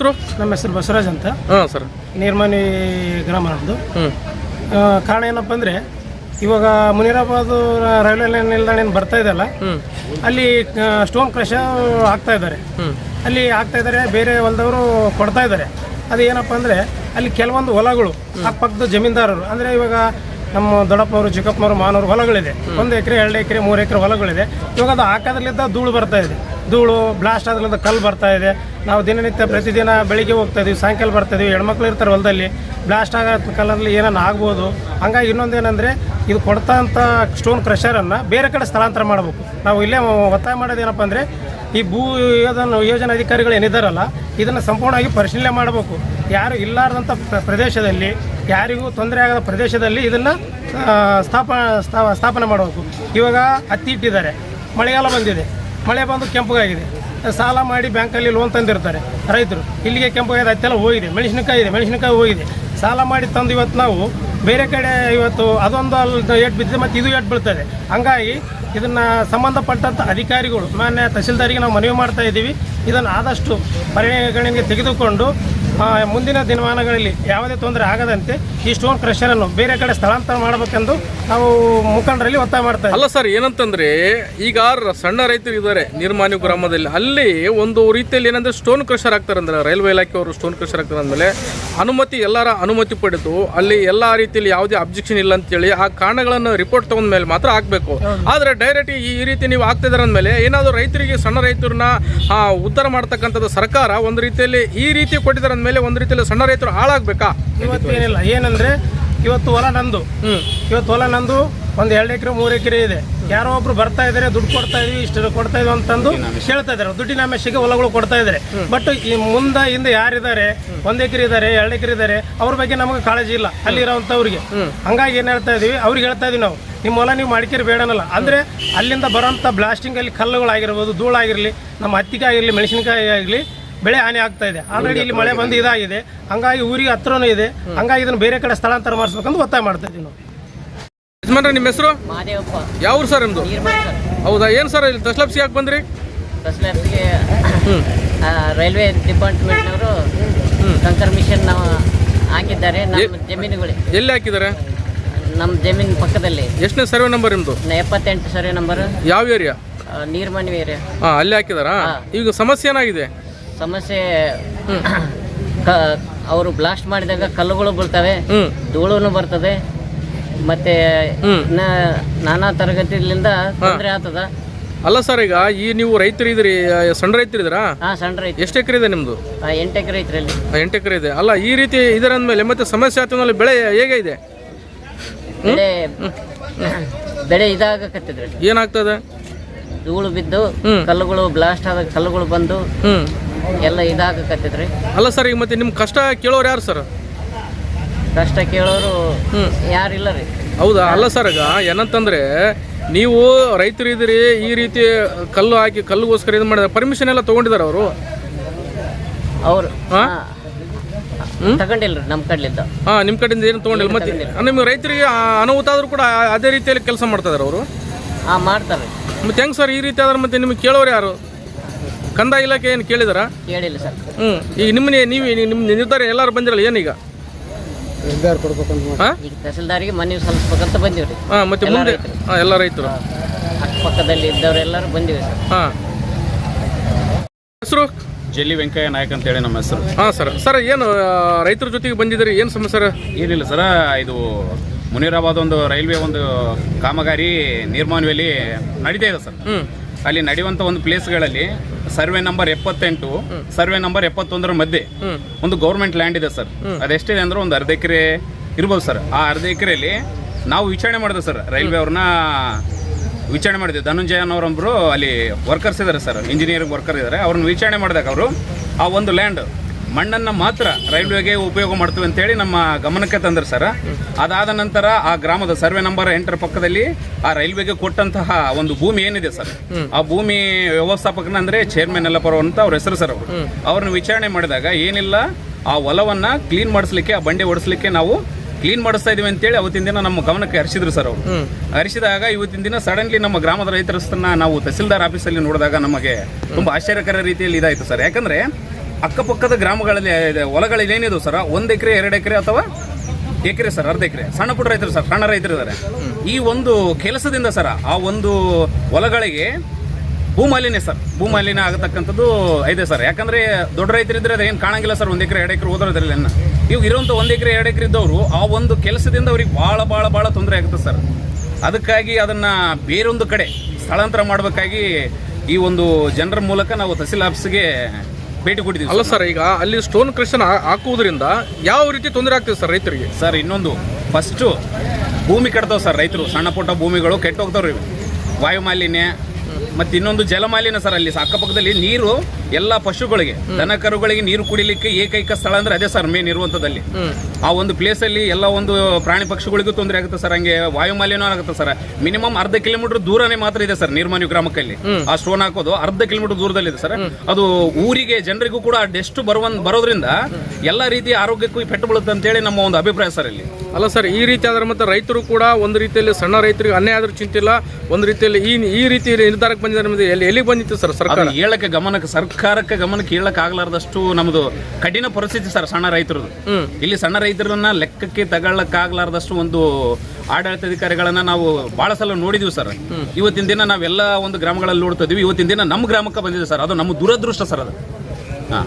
ಹೆಸರು? ನಮ್ಮ ಹೆಸರು ಬಸವರಾಜ್ ಅಂತ. ಹಾಂ ಸರ್. ನಿರ್ಮಾಣಿ ಗ್ರಾಮ ನಮ್ಮದು ಕಾರಣ ಏನಪ್ಪ ಅಂದರೆ ಇವಾಗ ಮುನಿರಾಬಾದ್ ರೈಲ್ವೆ ಲೈನ್ ನಿಲ್ದಾಣ ಏನು ಬರ್ತಾ ಇದೆಯಲ್ಲ ಅಲ್ಲಿ? ಸ್ಟೋನ್ ಕ್ರಶ ಆಗ್ತಾ ಇದ್ದಾರೆ. ಅಲ್ಲಿ ಆಗ್ತಾ ಇದ್ದಾರೆ ಬೇರೆ ಹೊಲದವರು ಕೊಡ್ತಾ ಇದ್ದಾರೆ. ಅದು ಏನಪ್ಪ ಅಂದರೆ ಅಲ್ಲಿ ಕೆಲವೊಂದು ಹೊಲಗಳು ಅಕ್ಕಪಕ್ಕದ ಜಮೀನ್ದಾರರು ಅಂದರೆ ಇವಾಗ ನಮ್ಮ ದೊಡ್ಡಪ್ಪನವರು ಚಿಕ್ಕಪ್ಪನವರು ಮಾನವರು ಹೊಲಗಳಿದೆ. ಒಂದು ಎಕರೆ ಎರಡು ಎಕರೆ ಮೂರು ಎಕರೆ ಹೊಲಗಳಿದೆ. ಇವಾಗ ಅದು ಹಾಕೋದ್ರಲ್ಲಿದ್ದ ಧೂಳು ಬರ್ತಾ ಇದೆ. ಧೂಳು ಬ್ಲಾಸ್ಟ್ ಆದ್ರಿಂದ ಕಲ್ಲು ಬರ್ತಾ ಇದೆ. ನಾವು ದಿನನಿತ್ಯ ಪ್ರತಿದಿನ ಬೆಳಿಗ್ಗೆ ಹೋಗ್ತಾ ಇದೀವಿ ಸಾಯಂಕಾಲ ಬರ್ತಾ ಇದೀವಿ. ಹೆಣ್ಮಕ್ಳು ಇರ್ತಾರೆ ಹೊಲದಲ್ಲಿ ಬ್ಲಾಸ್ಟ್ ಆಗೋ ಕಲ್ಲಲ್ಲಿ ಏನಾನ ಆಗ್ಬೋದು. ಹಂಗಾಗಿ ಇನ್ನೊಂದೇನೆಂದರೆ ಇದು ಕೊಡ್ತಾ ಅಂತ ಸ್ಟೋನ್ ಕ್ರಷರನ್ನು ಬೇರೆ ಕಡೆ ಸ್ಥಳಾಂತರ ಮಾಡಬೇಕು. ನಾವು ಇಲ್ಲೇ ಒತ್ತಾಯ ಮಾಡೋದೇನಪ್ಪ ಅಂದರೆ ಈ ಭೂ ಯೋಜನ ಯೋಜನಾ ಅಧಿಕಾರಿಗಳು ಏನಿದ್ದಾರಲ್ಲ ಇದನ್ನು ಸಂಪೂರ್ಣವಾಗಿ ಪರಿಶೀಲನೆ ಮಾಡಬೇಕು. ಯಾರು ಇಲ್ಲಾರ್ದಂಥ ಪ್ರ- ಪ್ರದೇಶದಲ್ಲಿ ಯಾರಿಗೂ ತೊಂದರೆ ಆಗದ ಪ್ರದೇಶದಲ್ಲಿ ಇದನ್ನು ಸ್ಥಾಪ, ಸ್ಥಾ- ಸ್ಥಾಪನೆ ಮಾಡಬೇಕು. ಇವಾಗ ಹತ್ತಿ ಇಟ್ಟಿದ್ದಾರೆ. ಮಳೆಗಾಲ ಬಂದಿದೆ. ಮಳೆ ಬಂದು ಕೆಂಪಗಾಗಿದೆ. ಸಾಲ ಮಾಡಿ ಬ್ಯಾಂಕಲ್ಲಿ ಲೋನ್ ತಂದಿರ್ತಾರೆ ರೈತರು. ಇಲ್ಲಿಗೆ ಕೆಂಪಗಾಗಿದೆ ಹತ್ತೆಲ್ಲ ಹೋಗಿದೆ. ಮೆಣಸಿನಕಾಯಿ ಇದೆ. ಮೆಣಸಿನಕಾಯಿ ಹೋಗಿದೆ. ಸಾಲ ಮಾಡಿ ತಂದು ಇವತ್ತು ನಾವು ಬೇರೆ ಕಡೆ ಇವತ್ತು ಅದೊಂದು ಅಲ್ಲಿ ಏಟ್ ಬಿದ್ದಿದೆ ಮತ್ತು ಇದು ಏಟ್ ಬೀಳ್ತದೆ. ಹಂಗಾಗಿ ಇದನ್ನು ಸಂಬಂಧಪಟ್ಟಂಥ ಅಧಿಕಾರಿಗಳು, ಮಾನ್ಯ ತಹಸೀಲ್ದಾರಿಗೆ ನಾವು ಮನವಿ ಮಾಡ್ತಾ ಇದ್ದೀವಿ. ಇದನ್ನು ಆದಷ್ಟು ಪರಿಗಣನೆಗೆ ತೆಗೆದುಕೊಂಡು ಮುಂದಿನ ದಿನಮಾನಗಳಲ್ಲಿ ಯಾವುದೇ ತೊಂದರೆ ಆಗದಂತೆ ಈ ಸ್ಟೋನ್ ಕ್ರಷರನ್ನು ಬೇರೆ ಕಡೆ ಸ್ಥಳಾಂತರ ಮಾಡಬೇಕೆಂದು ನಾವು ಮುಖಂಡರಲ್ಲಿ ಒತ್ತಾಯ ಮಾಡ್ತೇವೆ ಅಲ್ಲ ಸರ್ ಏನಂತಂದ್ರೆ ಈಗ ಸಣ್ಣ ರೈತರು ಇದ್ದಾರೆ ನಿರ್ಮಾನ್ಯ ಗ್ರಾಮದಲ್ಲಿ. ಅಲ್ಲಿ ಒಂದು ರೀತಿಯಲ್ಲಿ ಏನಂದ್ರೆ ಸ್ಟೋನ್ ಕ್ರಷರ್ ಆಗ್ತಾರೆ ಅಂದ್ರೆ ರೈಲ್ವೆ ಇಲಾಖೆಯವರು ಸ್ಟೋನ್ ಕ್ರಷರ್ ಆಗ್ತಾರೆ ಅಂದಮೇಲೆ ಅನುಮತಿ ಎಲ್ಲರ ಅನುಮತಿ ಪಡೆದು ಅಲ್ಲಿ ಎಲ್ಲ ರೀತಿಯಲ್ಲಿ ಯಾವುದೇ ಅಬ್ಜೆಕ್ಷನ್ ಇಲ್ಲ ಅಂತೇಳಿ ಆ ಕಾರಣಗಳನ್ನು ರಿಪೋರ್ಟ್ ತಗೊಂಡ ಮೇಲೆ ಮಾತ್ರ ಹಾಕಬೇಕು. ಆದರೆ ಡೈರೆಕ್ಟ್ ಈ ರೀತಿ ನೀವು ಆಗ್ತಿದಾರೆ ಅಂದಮೇಲೆ ಏನಾದರೂ ರೈತರಿಗೆ ಸಣ್ಣ ರೈತರನ್ನ ಉತ್ತರ ಉದ್ಧಾರ ಮಾಡ್ತಕ್ಕಂಥದ್ದು ಸರ್ಕಾರ ಒಂದು ರೀತಿಯಲ್ಲಿ ಈ ರೀತಿ ಕೊಟ್ಟಿದ್ದಾರೆ ಅಂದಮೇಲೆ ಒಂದು ರೀತಿಯಲ್ಲಿ ಸಣ್ಣ ರೈತರು ಹಾಳಾಗಬೇಕಾ? ಇವತ್ತು ಏನಿಲ್ಲ ಏನಂದ್ರೆ ಇವತ್ತು ಹೊಲ ನಂದು. ಇವತ್ತು ಹೊಲ ನಂದು ಒಂದು ಎರಡು ಎಕರೆ ಮೂರು ಎಕರೆ ಇದೆ. ಯಾರೋ ಒಬ್ರು ಬರ್ತಾ ಇದಾರೆ ದುಡ್ಡು ಕೊಡ್ತಾ ಇದೀವಿ ಇಷ್ಟು ಕೊಡ್ತಾ ಇದೀವಿ ಅಂತಂದು ಹೇಳ್ತಾ ಇದ್ದಾರೆ ದುಡ್ಡಿನ ಆಮೇಶಿಗೆ ಹೊಲಗಳು ಕೊಡ್ತಾ ಇದಾರೆ. ಬಟ್ ಈ ಮುಂದೆ ಹಿಂದೆ ಯಾರಿದ್ದಾರೆ? ಒಂದ್ ಎಕರೆ ಇದಾರೆ ಎರಡು ಎಕರೆ ಇದ್ದಾರೆ ಅವ್ರ ಬಗ್ಗೆ ನಮಗೆ ಕಾಳಜಿ ಇಲ್ಲ. ಅಲ್ಲಿರೋಂಥವ್ರಿಗೆ ಹಂಗಾಗಿ ಏನ್ ಹೇಳ್ತಾ ಇದೀವಿ? ಅವ್ರಿಗೆ ಹೇಳ್ತಾ ಇದೀವಿ ನಾವು. ನಿಮ್ಮ ಹೊಲ ನೀವು ಮಾಡಿಕೆರಿ ಬೇಡನಲ್ಲ. ಅಂದ್ರೆ ಅಲ್ಲಿಂದ ಬರೋಂಥ ಬ್ಲಾಸ್ಟಿಂಗ್ ಅಲ್ಲಿ ಕಲ್ಲುಗಳಾಗಿರ್ಬೋದು ಧೂಳಾಗಿರ್ಲಿ ನಮ್ಮ ಹತ್ತಿಗೆ ಆಗಿರಲಿ ಮೆಣಸಿನಕಾಯಿ ಆಗಲಿ ಬೆಳೆ ಹಾನಿ ಆಗ್ತಾ ಇದೆ. ಆಲ್ರೆಡಿ ಇಲ್ಲಿ ಮಳೆ ಬಂದು ಇದಾಗಿದೆ. ಹಂಗಾಗಿ ಊರಿಗೆ ಹತ್ರನೂ ಇದೆ. ಹಂಗಾಗಿ ಇದನ್ನು ಬೇರೆ ಕಡೆ ಸ್ಥಳಾಂತರ ಮಾಡಿಸ್ಬೇಕಂತ ಒತ್ತಾಯ ಮಾಡ್ತಾ ಇದ್ದೀವಿ ನಾವು. ಯಜಮಾನ್ರೆ ನಿಮ್ಮ ಹೆಸರು? ಯಾವ ಊರು ಸರ್ ನಿಮ್ದು? ಹೌದಾ ಏನು ಸರ್ ಇಲ್ಲಿ ತಸ್ಲಪ್ಸಿ ಯಾಕೆ ಬಂದ್ರಿ? ಹ್ಞೂ ರೈಲ್ವೆ ಡಿಪಾರ್ಟ್ಮೆಂಟ್ನವರು ಕಂಕರ್ ಮಿಷನ್ ನಾವು ಹಾಕಿದ್ದಾರೆ. ನಮ್ಮ ಜಮೀನುಗಳಿಗೆ ಎಲ್ಲಿ ಹಾಕಿದ್ದಾರೆ? ನಮ್ಮ ಜಮೀನು ಪಕ್ಕದಲ್ಲಿ. ಎಷ್ಟನೇ ಸರ್ವೆ ನಂಬರ್ ನಿಮ್ದು? ನ- ಎಪ್ಪತ್ತೆಂಟು ಸರ್ವೆ ನಂಬರ್. ಯಾವ ಏರಿಯಾ? ನೀರ್ಮಣಿ ಏರಿಯಾ. ಹಾಂ ಅಲ್ಲಿ ಹಾಕಿದಾರಾ? ಈಗ ಸಮಸ್ಯೆ ಏನಾಗಿದೆ? ಸಮಸ್ಯೆ ಅವರು ಬ್ಲಾಸ್ಟ್ ಮಾಡಿದಾಗ ಕಲ್ಲುಗಳು ಬರ್ತವೆ ಧೂಳು ಧೂಳುನು ಬರ್ತದೆ ಮತ್ತೆ ನಾನಾ ತರಗತಿಲಿಂದ ತೊಂದರೆ ಆಗ್ತದ. ಅಲ್ಲ ಸರ್ ಈಗ ಈ ನೀವು ರೈತರು ಇದ್ರಿ ಸಣ್ಣ ರೈತರಿದ್ದೀರಾ? ಹಾ ಸಣ್ಣ ರೈತ ಎಷ್ಟು ಎಕರೆ ಇದೆ ನಿಮ್ಮದು ಎಂಟು ಎಕರೆ ಎಂಟು ಎಕರೆ ಇದೆ. ಅಲ್ಲ ಈ ರೀತಿ ಇದರ ಅಂದಮೇಲೆ ಮತ್ತೆ ಸಮಸ್ಯೆ ಆಯ್ತು ಬೆಳೆ ಹೇಗೆ ಇದೆ? ಬೆಳೆ ಇದಾಗಕತ್ತಿದ್ರಿ. ಏನಾಗ್ತದೆ? ಧೂಳು ಬಿದ್ದು ಕಲ್ಲುಗಳು ಬ್ಲಾಸ್ಟ್ ಆದ ಕಲ್ಲುಗಳು ಬಂದು ಎಲ್ಲ ಇದಾಗತ್ತಿದ್ರಿ ಅಲ್ಲ ಸರ್ ಈಗ ಮತ್ತೆ ನಿಮ್ಮ ಕಷ್ಟ ಕೇಳೋರು ಯಾರು ಸರ್? ಕಷ್ಟ ಕೇಳೋರು ಯಾರು ಇಲ್ಲ ರೀ ಹೌದಾ? ಅಲ್ಲ ಸರ್ ಈಗ ಏನಂತಂದ್ರೆ ನೀವು ರೈತರು ಇದ್ದೀರಿ ಈ ರೀತಿ ಕಲ್ಲು ಹಾಕಿ ಕಲ್ಲುಗೋಸ್ಕರ ಇದು ಮಾಡಿದ್ರೆ ಪರ್ಮಿಷನ್ ಎಲ್ಲ ತೊಗೊಂಡಿದ್ದಾರೆ ಅವರು? ಅವರು ತಗೊಂಡಿಲ್ಲ ನಮ್ಮ ಕಡೆಯಿಂದ ಹಾಂ ನಿಮ್ಮ ಕಡೆಯಿಂದ ಏನು ತೊಗೊಂಡಿಲ್ಲ. ಮತ್ತೆ ನಿಮ್ಗೆ ರೈತರಿಗೆ ಅನಾಹುತ ಆದರೂ ಕೂಡ ಅದೇ ರೀತಿಯಲ್ಲಿ ಕೆಲಸ ಮಾಡ್ತಾ ಇದಾರೆ ಅವರು? ಹಾಂ ಮಾಡ್ತಾರೆ. ಮತ್ತೆ ಹೆಂಗೆ ಸರ್ ಈ ರೀತಿ ಆದ್ರೆ ಮತ್ತೆ ನಿಮ್ಗೆ ಕೇಳೋರು ಯಾರು? ಕಂದಾಯ ಇಲಾಖೆ ಏನು ಕೇಳಿದಾರಾ? ಕೇಳಿಲ್ಲ ಸರ್. ಹ್ಞೂ ಈಗ ನಿಮ್ಮ ನೀವು ನಿಮ್ಮ ನಿರ್ಧಾರ ಎಲ್ಲರೂ ಬಂದಿರಲ್ಲ ಏನೀಗ ಹಾಂ? ಈಗ ತಹಸೀಲ್ದಾರಿಗೆ ಮನವಿ ಸಲ್ಲಿಸ್ಬೇಕಂತ ಬಂದೀವ್ರಿ. ಹಾಂ ಮತ್ತೆ ಎಲ್ಲ ಮುಂದೆ ರೈತರು. ಹಾಂ ಎಲ್ಲ ರೈತರು. ಅಕ್ಕಪಕ್ಕದಲ್ಲಿ ಇದ್ದವರೆಲ್ಲರೂ ಬಂದಿವೆ ಸರ್. ಹಾಂ. ಹೆಸರು? ಜಲ್ಲಿ ವೆಂಕಯ್ಯ ನಾಯಕ್ ಅಂತೇಳಿ ನಮ್ಮ ಹೆಸರು. ಹಾಂ ಸರ್. ಸರ್ ಏನು ಆ, ರೈತರ ಜೊತೆಗೆ ಬಂದಿದ್ದೀರಿ? ಏನು ಸಮಸ್ಯೆ ಸರ್ ಏನಿಲ್ಲ ಸರ ಇದು ಮುನಿರಾಬಾದ್ ಒಂದು ರೈಲ್ವೆ ಒಂದು ಕಾಮಗಾರಿ ನಿರ್ಮಾಣದಲ್ಲಿ ನಡೀತಾ ಇದೆ ಸರ್. ಹ್ಞೂ ಅಲ್ಲಿ ನಡೆಯುವಂಥ ಒಂದು ಪ್ಲೇಸ್ಗಳಲ್ಲಿ ಸರ್ವೆ ನಂಬರ್ ಎಪ್ಪತ್ತೆಂಟು ಸರ್ವೆ ನಂಬರ್ ಎಪ್ಪತ್ತೊಂದರ ಮಧ್ಯೆ ಒಂದು ಗೌರ್ಮೆಂಟ್ ಲ್ಯಾಂಡ್ ಇದೆ ಸರ್. ಅದೆಷ್ಟಿದೆ ಅಂದ್ರೆ ಒಂದು ಅರ್ಧ ಎಕರೆ ಇರ್ಬೋದು ಸರ್. ಆ ಅರ್ಧ ಎಕರೆಯಲ್ಲಿ ನಾವು ವಿಚಾರಣೆ ಮಾಡಿದೆ ಸರ್. ರೈಲ್ವೆ ಅವ್ರನ್ನ ವಿಚಾರಣೆ ಮಾಡಿದ್ವಿ. ಧನುಂಜಯ ಅನ್ನೋರೊಬ್ರು ಅಲ್ಲಿ ವರ್ಕರ್ಸ್ ಇದ್ದಾರೆ ಸರ್. ಇಂಜಿನಿಯರಿಂಗ್ ವರ್ಕರ್ ಇದ್ದಾರೆ ಅವ್ರನ್ನ ವಿಚಾರಣೆ ಮಾಡಿದಾಗ ಅವರು ಆ ಒಂದು ಲ್ಯಾಂಡ್ ಮಣ್ಣನ್ನು ಮಾತ್ರ ರೈಲ್ವೆಗೆ ಉಪಯೋಗ ಮಾಡ್ತೀವಿ ಅಂತೇಳಿ ನಮ್ಮ ಗಮನಕ್ಕೆ ತಂದ್ರು ಸರ್. ಅದಾದ ನಂತರ ಆ ಗ್ರಾಮದ ಸರ್ವೆ ನಂಬರ್ ಎಂಟರ ಪಕ್ಕದಲ್ಲಿ ಆ ರೈಲ್ವೆಗೆ ಕೊಟ್ಟಂತಹ ಒಂದು ಭೂಮಿ ಏನಿದೆ ಸರ್? ಆ ಭೂಮಿ ವ್ಯವಸ್ಥಾಪಕನ ಅಂದರೆ ಚೇರ್ಮನ್ ಎಲ್ಲ ಅಂತ ಅವ್ರ ಹೆಸರು ಸರ್ ಅವರು. ಅವ್ರನ್ನ ವಿಚಾರಣೆ ಮಾಡಿದಾಗ ಏನಿಲ್ಲ ಆ ಹೊಲವನ್ನ ಕ್ಲೀನ್ ಮಾಡಿಸ್ಲಿಕ್ಕೆ ಆ ಬಂಡೆ ಓಡಿಸ್ಲಿಕ್ಕೆ ನಾವು ಕ್ಲೀನ್ ಮಾಡಿಸ್ತಾ ಇದೀವಿ ಅಂತೇಳಿ ಅವತ್ತಿನ ದಿನ ನಮ್ಮ ಗಮನಕ್ಕೆ ಹರಿಸಿದ್ರು ಸರ್ ಅವರು. ಹರಿಸಿದಾಗ ಇವತ್ತಿನ ದಿನ ಸಡನ್ಲಿ ನಮ್ಮ ಗ್ರಾಮದ ರೈತರನ್ನ ನಾವು ತಹಸೀಲ್ದಾರ್ ಆಫೀಸಲ್ಲಿ ನೋಡಿದಾಗ ನಮಗೆ ತುಂಬಾ ಆಶ್ಚರ್ಯಕರ ರೀತಿಯಲ್ಲಿ ಇದಾಯಿತು ಸರ್. ಯಾಕಂದ್ರೆ ಅಕ್ಕಪಕ್ಕದ ಗ್ರಾಮಗಳಲ್ಲಿ ಹೊಲಗಳಲ್ಲಿ ಏನಿದೆ ಸರ್? ಒಂದು ಎಕರೆ, ಎರಡು ಎಕರೆ ಅಥವಾ ಎಕರೆ ಸರ್, ಅರ್ಧ ಎಕರೆ? ಸಣ್ಣ ಪುಟ್ಟ ರೈತರು ಸರ್, ಸಣ್ಣ ರೈತರು ಇದ್ದಾರೆ ಈ ಒಂದು ಕೆಲಸದಿಂದ ಸರ್, ಆ ಒಂದು ಹೊಲಗಳಿಗೆ ಭೂಮಾಲಿನ್ಯ ಸರ್, ಭೂಮಾಲಿನ್ಯ ಆಗತಕ್ಕಂಥದ್ದು ಇದೆ ಸರ್. ಯಾಕಂದ್ರೆ ದೊಡ್ಡ ರೈತರಿದ್ರೆ ಅದೇನು ಕಾಣಂಗಿಲ್ಲ ಸರ್, ಒಂದು ಎಕರೆ, ಎರಡು ಎಕರೆ ಓದೋದ್ರಲ್ಲಿ ಇವಾಗ ಇರುವಂತ ಒಂದು ಎಕರೆ, ಎರಡು ಎಕರೆ ಇದ್ದವರು, ಆ ಒಂದು ಕೆಲಸದಿಂದ ಅವ್ರಿಗೆ ಭಾಳ ಭಾಳ ಭಾಳ ತೊಂದರೆ ಆಗುತ್ತೆ ಸರ್. ಅದಕ್ಕಾಗಿ ಅದನ್ನ ಬೇರೊಂದು ಕಡೆ ಸ್ಥಳಾಂತರ ಮಾಡಬೇಕಾಗಿ ಈ ಒಂದು ಜನರ ಮೂಲಕ ನಾವು ತಹಸೀಲ್ ಆಫೀಸ್ಗೆ ಭೇಟಿ ಕೊಟ್ಟಿದ್ದೀವಿ ಅಲ್ಲ ಸರ್ ಈಗ ಅಲ್ಲಿ ಸ್ಟೋನ್ ಕ್ರಷನ್ ಹಾಕುವುದರಿಂದ ಯಾವ ರೀತಿ ತೊಂದರೆ ಆಗ್ತದೆ ಸರ್ ರೈತರಿಗೆ? ಸರ್ ಇನ್ನೊಂದು ಫಸ್ಟು ಭೂಮಿ ಕಟ್ತಾವೆ ಸರ್ ರೈತರು. ಸಣ್ಣ ಪುಟ್ಟ ಭೂಮಿಗಳು ಕೆಟ್ಟು ಹೋಗ್ತಾವ್ರಿ ವಾಯು ಮಾಲಿನ್ಯ ಮತ್ತು ಇನ್ನೊಂದು ಜಲಮಾಲಿನ್ಯ ಸರ್ ಅಲ್ಲಿ. ಅಕ್ಕಪಕ್ಕದಲ್ಲಿ ನೀರು ಎಲ್ಲ ಪಶುಗಳಿಗೆ ದನಕರುಗಳಿಗೆ ನೀರು ಕುಡಿಲಿಕ್ಕೆ ಏಕೈಕ ಸ್ಥಳ ಅಂದ್ರೆ ಅದೇ ಸರ್ ಮೇನ್ ಇರುವಂಥದ್ದಲ್ಲಿ ಆ ಒಂದು ಪ್ಲೇಸಲ್ಲಿ ಎಲ್ಲ ಒಂದು ಪ್ರಾಣಿ ಪಕ್ಷಿಗಳಿಗೂ ತೊಂದರೆ ಆಗುತ್ತೆ ಸರ್. ಹಂಗೆ ವಾಯು ಮಾಲಿನ್ಯ ಆಗುತ್ತೆ ಸರ್. ಮಿನಿಮಮ್ ಅರ್ಧ ಕಿಲೋಮೀಟರ್ ದೂರನೇ ಮಾತ್ರ ಇದೆ ಸರ್ ನಿರ್ಮಾನ್ಯ ಗ್ರಾಮಕ್ಕಲ್ಲಿ. ಆ ಸ್ಟೋನ್ ಹಾಕೋದು ಅರ್ಧ ಕಿಲೋಮೀಟರ್ ದೂರದಲ್ಲಿದೆ ಸರ್. ಅದು ಊರಿಗೆ ಜನರಿಗೂ ಕೂಡ ಡೆಸ್ಟ್ ಬರುವಂತ ಬರೋದ್ರಿಂದ ಎಲ್ಲ ರೀತಿಯ ಆರೋಗ್ಯಕ್ಕೂ ಪೆಟ್ಟು ಬೀಳುತ್ತೆ ಅಂತೇಳಿ ನಮ್ಮ ಒಂದು ಅಭಿಪ್ರಾಯ ಸರ್ ಇಲ್ಲಿ. ಅಲ್ಲ ಸರ್ ಈ ರೀತಿ ಆದ್ರೆ ಮತ್ತೆ ರೈತರು ಕೂಡ ಒಂದು ರೀತಿಯಲ್ಲಿ ಸಣ್ಣ ರೈತರಿಗೆ ಅನ್ಯಾಯ ಆದ್ರೂ ಚಿಂತಿಲ್ಲ. ಒಂದು ರೀತಿಯಲ್ಲಿ ಈ ಈ ರೀತಿ ನಿರ್ಧಾರಕ್ಕೆ ಬಂದಿದ್ದಾರೆ ಎಲ್ಲಿ ಎಲ್ಲಿಗೆ ಬಂದಿತ್ತು ಸರ್ ಸರ್ಕಾರ? ಹೇಳಕ್ಕೆ ಗಮನಕ್ಕೆ ಸರ್ಕಾರಕ್ಕೆ ಗಮನಕ್ಕೆ ಹೇಳಕ್ ಆಗ್ಲಾರ್ದಷ್ಟು ನಮ್ದು ಕಠಿಣ ಪರಿಸ್ಥಿತಿ ಸರ್ ಸಣ್ಣ ರೈತರದು. ಇಲ್ಲಿ ಸಣ್ಣ ರೈತರನ್ನ ಲೆಕ್ಕಕ್ಕೆ ತಗೊಳ್ಳಕ್ಕಾಗ್ಲಾರ್ದಷ್ಟು ಒಂದು ಆಡಳಿತಾಧಿಕಾರಿಗಳನ್ನ ನಾವು ಬಹಳ ಸಲ ನೋಡಿದೀವಿ ಸರ್. ಇವತ್ತಿನ ದಿನ ನಾವೆಲ್ಲ ಒಂದು ಗ್ರಾಮಗಳಲ್ಲಿ ನೋಡ್ತಾ ಇವತ್ತಿನ ದಿನ ನಮ್ಮ ಗ್ರಾಮಕ್ಕೆ ಬಂದಿದೆ ಸರ್. ಅದು ನಮ್ಮ ದುರದೃಷ್ಟ ಸರ್ ಅದು. ಹಾ.